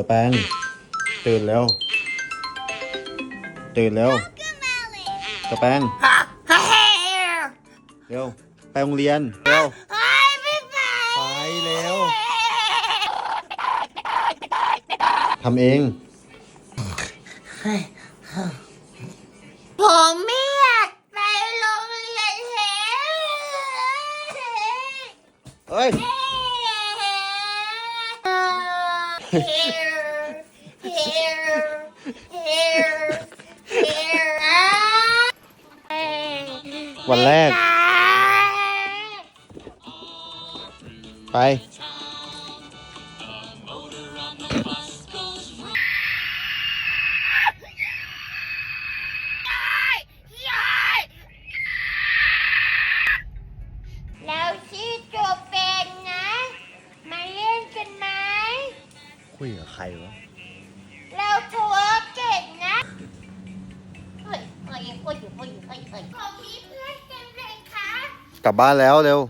ตัวแป้งตื่นแล้วตื่นแล้วตัวแป้งเร็วไปโรงเรียนเร็วไปเร็วทำเอง ผมไม่อยากไปโรงเรียนแล้วเฮ้ย วันแรก ไป คุยกับใครวะเราทัวร์เก่งนะเฮ้ยเฮ้ยเฮ้ยเฮ้ยเฮ้ยเฮ้ยผมมีเพื่อนเต็มเลยค่ะ กลับบ้านแล้วเร็ว